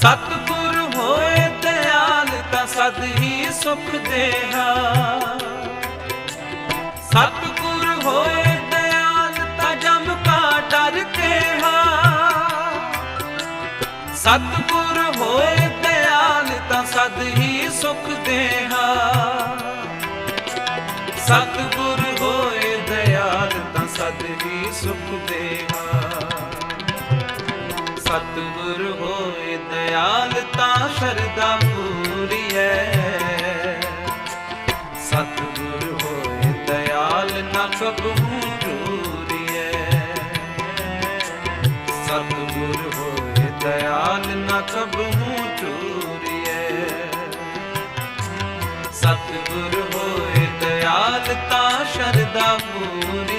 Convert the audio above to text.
ਸਤਿਗੁਰ ਹੋਏ ਦਿਆਲ ਤਾਂ ਸਦ ਹੀ ਸੁਖ ਦੇਹਾ। ਸਤਿਗੁਰ ਹੋਏ ਦਿਆਲ ਤਾਂ ਜਮ ਕਾ ਡਰ ਕੇਹਾ। ਸਤਿਗੁਰ ਹੋਏ ਦਿਆਲ ਤਾਂ ਸਦ ਹੀ ਸੁਖ ਦੇਹਾ। ਸਤਿਗੁਰ ਹੋਏ ਦਿਆਲ ਤਾਂ ਸਦ ਹੀ ਸੁਖ ਦੇਹਾ। ਸਤਗੁਰ ਹੋਏ ਦਿਆਲ ਤਾਂ ਸਰਦਾ ਪੂਰੀ ਹੈ ਸਤਗੁਰ ਹੋਏ ਦਿਆਲ ਨਾ ਕਬੂ ਜੂਰੀ ਹੈ ਸਤਗੁਰ ਹੋਏ ਦਿਆਲ ਨਾ ਕਬੂ ਜੂਰੀ ਹੋਏ ਦਇਆਲ ਤਾਂ ਸਰਦਾ ਪੂਰੀ